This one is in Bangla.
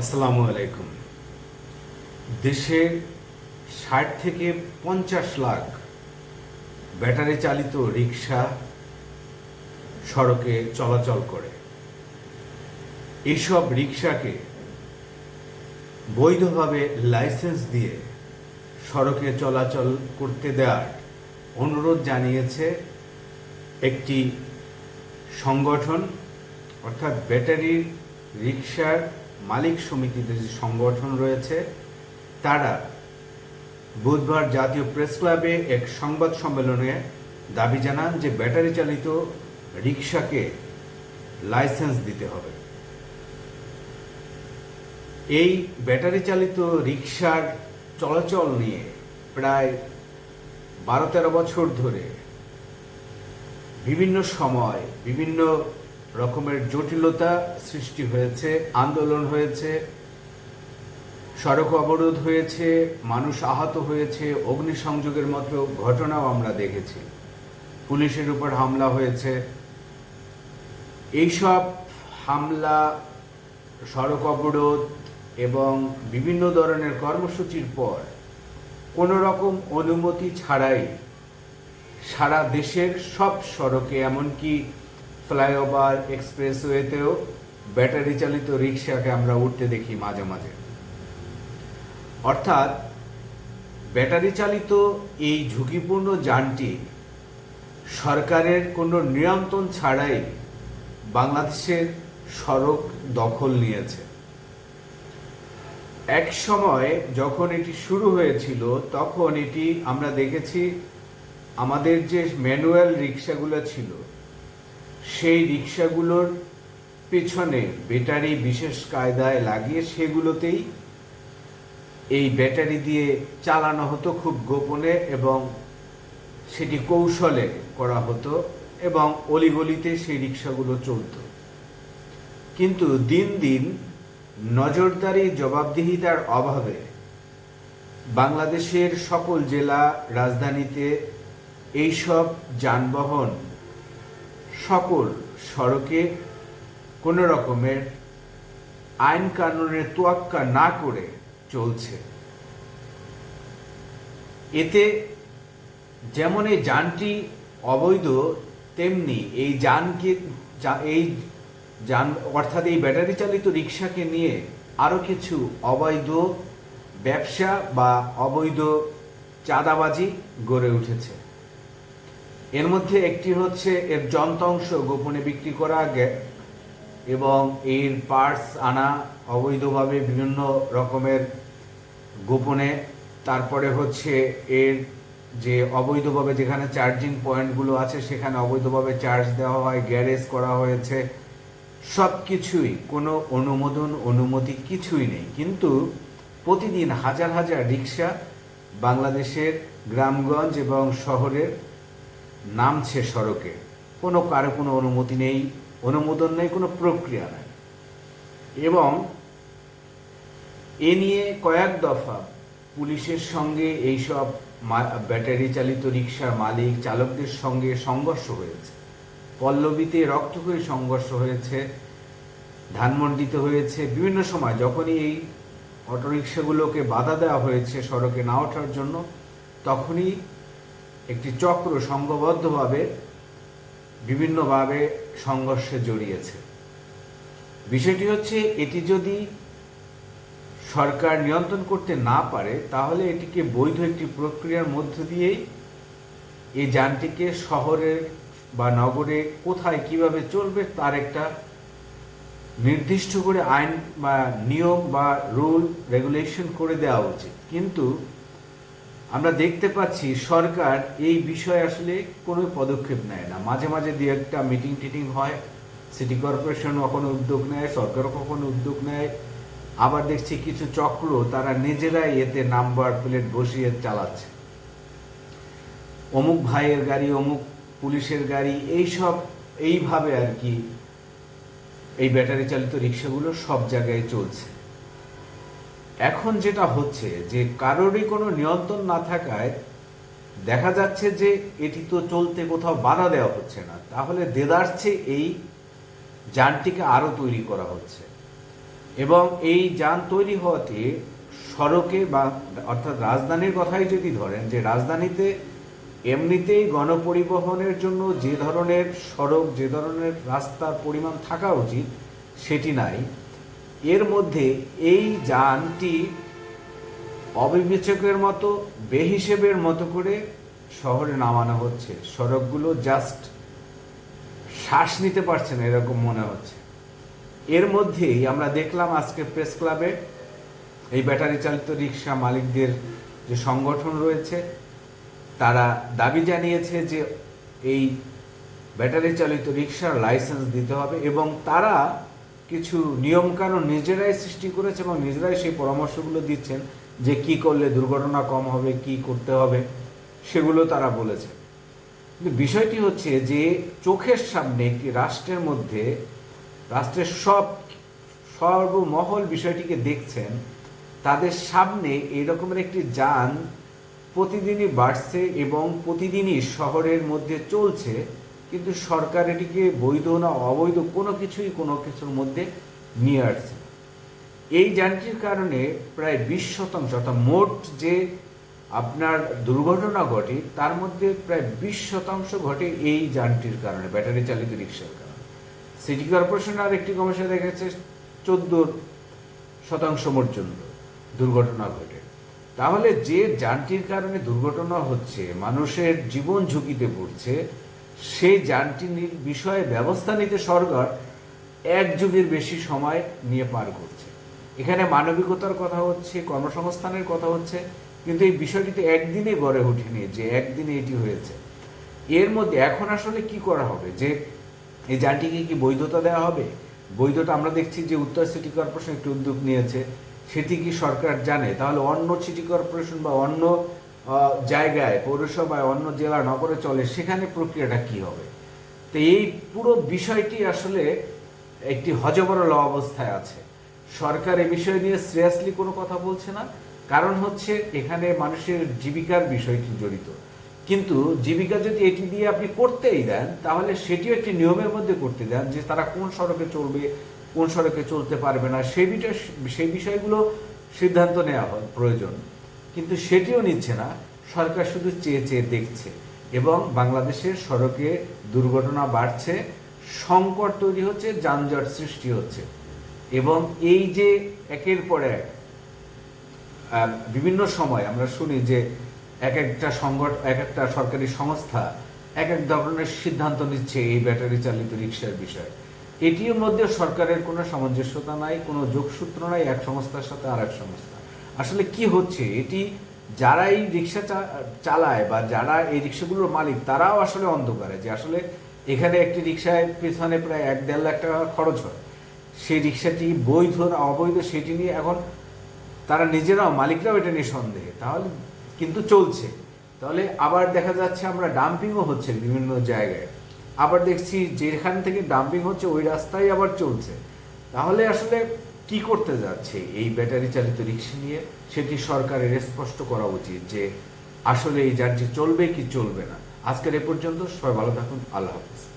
আসসালামু আলাইকুম। দেশে ষাট থেকে পঞ্চাশ লাখ ব্যাটারি চালিত রিক্সা সড়কে চলাচল করে। এইসব রিক্সাকে বৈধভাবে লাইসেন্স দিয়ে সড়কে চলাচল করতে দেওয়ার অনুরোধ জানিয়েছে একটি সংগঠন, অর্থাৎ ব্যাটারি রিক্সার মালিক সমিতিতে যে সংগঠন রয়েছে, তারা বুধবার জাতীয় প্রেস ক্লাবে এক সংবাদ সম্মেলনে দাবি জানান যে ব্যাটারি চালিত রিক্সাকে লাইসেন্স দিতে হবে। এই ব্যাটারি চালিত রিক্সার চলাচল নিয়ে প্রায় বারো তেরো বছর ধরে বিভিন্ন সময় বিভিন্ন রকমের জটিলতা সৃষ্টি হয়েছে, আন্দোলন হয়েছে, সড়ক অবরোধ হয়েছে, মানুষ আহত হয়েছে, অগ্নিসংযোগের মতো ঘটনাও আমরা দেখেছি। পুলিশের উপর হামলা হয়েছে। এইসব হামলা, সড়ক অবরোধ এবং বিভিন্ন ধরনের কর্মসূচির পর কোনো রকম অনুমতি ছাড়াই সারা দেশের সব সড়কে, এমনকি ফ্লাইওভার, এক্সপ্রেসওয়েতেও ব্যাটারি চালিত রিক্সাকে আমরা উঠতে দেখি মাঝে মাঝে। অর্থাৎ, ব্যাটারি চালিত এই ঝুঁকিপূর্ণ যানটি সরকারের কোনো নিয়ন্ত্রণ ছাড়াই বাংলাদেশের সড়ক দখল নিয়েছে। এক সময় যখন এটি শুরু হয়েছিল, তখন এটি আমরা দেখেছি আমাদের যে ম্যানুয়াল রিক্সাগুলো ছিল সেই রিক্সাগুলোর পেছনে ব্যাটারি বিশেষ কায়দায় লাগিয়ে সেগুলোতেই এই ব্যাটারি দিয়ে চালানো হতো খুব গোপনে এবং সেটি কৌশলে করা হতো এবং অলিগলিতে সেই রিক্সাগুলো চলত। কিন্তু দিন দিন নজরদারি, জবাবদিহিতার অভাবে বাংলাদেশের সকল জেলা, রাজধানীতে এইসব যানবাহন সকল সড়কে কোনো রকমের আইন কানুনের তোয়াক্কা না করে চলছে। এতে যেমন এই যানটি অবৈধ, তেমনি এই যানকে এই যান, অর্থাৎ এই ব্যাটারি চালিত রিক্সাকে নিয়ে আরও কিছু অবৈধ ব্যবসা বা অবৈধ চাঁদাবাজি গড়ে উঠেছে। এর মধ্যে একটি হচ্ছে এর যন্ত্রাংশ গোপনে বিক্রি করা এবং এর পার্টস আনা অবৈধভাবে বিভিন্ন রকমের গোপনে। তারপরে হচ্ছে এর যে অবৈধভাবে যেখানে চার্জিং পয়েন্টগুলো আছে, সেখানে অবৈধভাবে চার্জ দেওয়া হয় গ্যারেজ করা হয়েছে। সব কিছুই কোনো অনুমোদন, অনুমতি কিছুই নেই। কিন্তু প্রতিদিন হাজার হাজার রিক্সা বাংলাদেশের, গ্রামগঞ্জ এবং শহরের নামছে সড়কে। কোনো কারও কোনো অনুমতি নেই, অনুমোদন নেই, কোনো প্রক্রিয়া নেই। এবং এ নিয়ে কয়েক দফা পুলিশের সঙ্গে এইসব ব্যাটারি চালিত রিক্সার মালিক চালকদের সঙ্গে সংঘর্ষ হয়েছে। পল্লবীতে রক্তক্ষয়ী সংঘর্ষ হয়েছে, ধানমন্ডিতে হয়েছে, বিভিন্ন সময় যখনই এই অটোরিকশাগুলোকে বাধা দেওয়া হয়েছে সড়কে না ওঠার জন্য, তখনই একটি চক্র সংঘবদ্ধভাবে বিভিন্নভাবে সংঘর্ষে জড়িয়েছে। বিষয়টি হচ্ছে, এটি যদি সরকার নিয়ন্ত্রণ করতে না পারে, তাহলে এটিকে বৈধ একটি প্রক্রিয়ার মধ্য দিয়েই এই যানটিকে শহরের বা নগরে কোথায় কীভাবে চলবে তার একটা নির্দিষ্ট করে আইন বা নিয়ম বা রুল, রেগুলেশন করে দেওয়া উচিত। কিন্তু আমরা দেখতে পাচ্ছি সরকার এই বিষয়ে আসলে কোনো পদক্ষেপ নেয় না। মাঝে মাঝে দু একটা মিটিং টিটিং হয় সিটি কর্পোরেশন কখনো উদ্যোগ নেয়, সরকারও কখনো উদ্যোগ নেয়। আবার দেখছি কিছু চক্র তারা নিজেরাই এতে নাম্বার প্লেট বসিয়ে চালাচ্ছে। অমুক ভাইয়ের গাড়ি, অমুক পুলিশের গাড়ি, এইসব, এইভাবে আর কি এই ব্যাটারি চালিত রিক্সাগুলো সব জায়গায় চলছে। এখন যেটা হচ্ছে যে কারোরই কোনো নিয়ন্ত্রণ না থাকায় দেখা যাচ্ছে যে এটি তো চলতে কোথাও বাধা দেওয়া হচ্ছে না। তাহলে দেদারছে এই যানটিকে আরও তৈরি করা হচ্ছে। এবং এই যান তৈরি হওয়াতে সড়কে বা অর্থাৎ রাজধানীর কথাই যদি ধরেন যে রাজধানীতে এমনিতেই গণপরিবহনের জন্য যে ধরনের সড়ক, যে ধরনের রাস্তার পরিমাণ থাকা উচিত, সেটি নাই। এর মধ্যে এই যানটি অবিবেচকের মতো, বেহিসেবের মতো করে শহরে নামানো হচ্ছে। সড়কগুলো জাস্ট শ্বাস নিতে পারছে না, এরকম মনে হচ্ছে। এর মধ্যেই আমরা দেখলাম আজকে প্রেস ক্লাবে এই ব্যাটারি চালিত রিক্সা মালিকদের যে সংগঠন রয়েছে, তারা দাবি জানিয়েছে যে এই ব্যাটারি চালিত রিক্সার লাইসেন্স দিতে হবে এবং তারা কিছু নিয়মকানুন নিজেরাই সৃষ্টি করেছে এবং নিজেরাই সেই পরামর্শগুলো দিচ্ছেন যে কি করলে দুর্ঘটনা কম হবে, কি করতে হবে, সেগুলো তারা বলেছে। কিন্তু বিষয়টি হচ্ছে যে চোখের সামনে একটি রাষ্ট্রের মধ্যে, রাষ্ট্রের সব, সর্বমহল বিষয়টিকে দেখছেন, তাদের সামনে এই রকমের একটি যান প্রতিদিনই বাড়ছে এবং প্রতিদিনই শহরের মধ্যে চলছে। কিন্তু সরকার এটিকে বৈধ না অবৈধ কোনো কিছুই কোনো কিছুর মধ্যে নিয়ে আসছে এই যানটির কারণে প্রায় বিশ শতাংশ অর্থাৎ মোট যে আপনার দুর্ঘটনা ঘটে, তার মধ্যে প্রায় বিশ শতাংশ ঘটে এই যানটির কারণে, ব্যাটারি চালিত রিক্সার কারণে। সিটি কর্পোরেশন আর একটি কমিশন দেখেছে চোদ্দ শতাংশ পর্যন্ত দুর্ঘটনা ঘটে। তাহলে যে যানটির কারণে দুর্ঘটনা হচ্ছে, মানুষের জীবন ঝুঁকিতে পড়ছে সেই যানটির বিষয়ে ব্যবস্থা নিতে সরকার এক যুগের বেশি সময় নিয়ে পার করছে। এখানে মানবিকতার কথা হচ্ছে, কর্মসংস্থানের কথা হচ্ছে, কিন্তু এই বিষয়টিতে একদিনে গড়ে ওঠেনি যে একদিনে এটি হয়েছে। এর মধ্যে এখন আসলে কি করা হবে? যে এই যানটিকে কি বৈধতা দেওয়া হবে? বৈধতা আমরা দেখছি যে উত্তর সিটি কর্পোরেশন একটি উদ্যোগ নিয়েছে, সেটি কি সরকার জানে? তাহলে অন্য সিটি কর্পোরেশন বা অন্য জায়গায়, পৌরসভায়, অন্য জেলা নগরে চলে, সেখানে প্রক্রিয়াটা কি হবে? তো এই পুরো বিষয়টি আসলে একটি হজবরল অবস্থায় আছে। সরকার এ বিষয় নিয়ে সিরিয়াসলি কোনো কথা বলছে না। কারণ হচ্ছে এখানে মানুষের জীবিকার বিষয়টি জড়িত। কিন্তু জীবিকা যদি এটি দিয়ে আপনি করতেই দেন, তাহলে সেটিও একটি নিয়মের মধ্যে করতে দেন যে তারা কোন সড়কে চলবে, কোন সড়কে চলতে পারবে না। সেই বিষয় সেই বিষয়গুলো সিদ্ধান্ত নেওয়া প্রয়োজন। কিন্তু সেটিও নিচ্ছে না। সরকার শুধু চেয়ে চেয়ে দেখছে এবং বাংলাদেশের সড়কে দুর্ঘটনা বাড়ছে, সংকট তৈরি হচ্ছে, যানজট সৃষ্টি হচ্ছে এবং এই যে একের পর এক বিভিন্ন সময় আমরা শুনি যে এক একটা সংগঠ, এক একটা সরকারি সংস্থা এক এক ধরনের সিদ্ধান্ত নিচ্ছে এই ব্যাটারি চালিত রিক্সার বিষয়ে। এটির মধ্যে সরকারের কোনো সামঞ্জস্যতা নাই, কোনো যোগসূত্র নাই, এক সংস্থার সাথে আর এক সংস্থা। আসলে কি হচ্ছে? এটি যারা এই রিক্সা চালায় বা যারা এই রিক্সাগুলোর মালিক, তারাও আসলে অন্ধকারে যে আসলে এখানে একটি রিক্সায় পেছনে প্রায় এক দেড় লাখ টাকা খরচ হয়। সেই রিক্সাটি বৈধ না অবৈধ সেটি নিয়ে এখন তারা নিজেরাও, মালিকরাও এটা নিয়ে সন্দেহে। তাহলে কিন্তু চলছে। তাহলে আবার দেখা যাচ্ছে আমরা ডাম্পিংও হচ্ছে বিভিন্ন জায়গায়। আবার দেখছি যেখান থেকে ডাম্পিং হচ্ছে, ওই রাস্তায় আবার চলছে। তাহলে আসলে কি করতে যাচ্ছে এই ব্যাটারি চালিত রিক্সা নিয়ে, সেটি সরকারের স্পষ্ট করা উচিত যে আসলে এই যার যে চলবে কি চলবে না। আজকের এ পর্যন্ত সবাই ভালো থাকুন, আল্লাহ হাফিজ।